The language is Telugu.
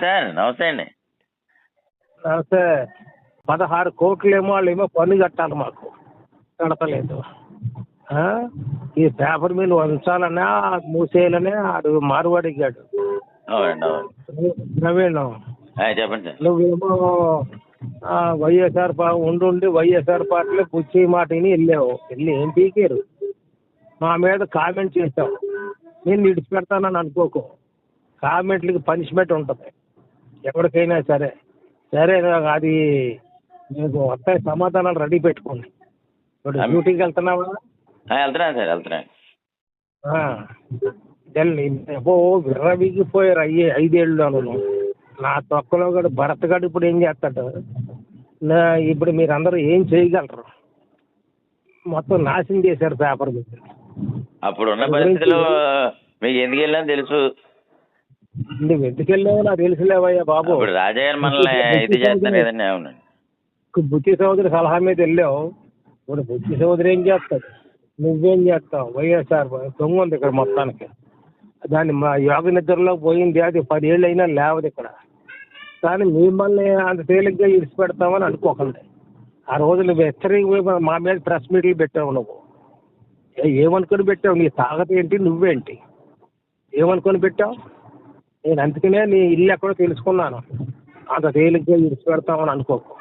సార్ నమస్తే అండి. నమస్తే. పదహారు కోట్లేమో వాళ్ళు ఏమో పన్ను కట్టాలి మాకు. కడతలేదు. ఆ? ఈ పేపర్ మిల్ ఉంచాలనే మూసేయాలనే ఆడు మారువాడిగాడు. ఆ, చెప్పండి నువ్వేమో వైఎస్ఆర్ ఉండుండి వైఎస్ఆర్ పార్టీలో పుచ్చి మాటని వెళ్ళావు. వెళ్ళి ఏం పీకారు? మా మీద కామెంట్ చేసావు నేను విడిచిపెడతానని అనుకోకు. కామెంట్లకి పనిష్మెంట్ ఉంటుంది. ఎవరికైనా సరే. సరే అది మీకు వస్తాయి సమాధానాలు రెడీ పెట్టుకోండి. ఇప్పుడు డ్యూటీకి వెళ్తున్నావా? వెళ్తున్నాను సార్ వెళ్తున్నాను విర్రవీగిపోయారు అయ్యే ఐదేళ్ళు నా తొక్కలో కూడా భరత్ గడు ఇప్పుడు ఏం చేస్తాడు? నా ఇప్పుడు మీరందరూ ఏం చేయగలరు? మొత్తం నాశనం చేశారు పేపర్ మీద. అప్పుడు ఉన్న పరిస్థితుల్లో మీకు ఎందుకు వెళ్ళాను తెలుసు. నువ్వు ఎందుకు వెళ్ళావో నాకు తెలుసులేవయ్యా బాబు. ఇప్పుడు రాజా గారు మనల్ని ఇది కదండి అవునండి. బుద్ధి సోదరి సలహా మీద వెళ్ళావు ఇప్పుడు బుద్ధి సోదరి ఏం చేస్తాడు? నువ్వేం చేస్తావు? వైఎస్ఆర్ దొంగ ఉంది ఇక్కడ మొత్తానికి. దాన్ని మా యోగ నిద్రలో పోయింది అది పదేళ్ళు అయినా లేవదు ఇక్కడ. కానీ మిమ్మల్ని అంత తేలిగ్గా ఇడిచిపెడతామని అనుకోకండి. ఆ రోజు నువ్వు హెచ్చరిక మా మీద ప్రెస్ మీట్లు పెట్టావు నువ్వు. ఏమనుకొని పెట్టావు? నీ తాగత ఏంటి నువ్వేంటి? ఏమనుకొని పెట్టావు? నేను అందుకనే నీ ఇల్లు ఎక్కడో తెలుసుకున్నాను. అంత తేలిగ్గా విడిచిపెడతామని అనుకోకు.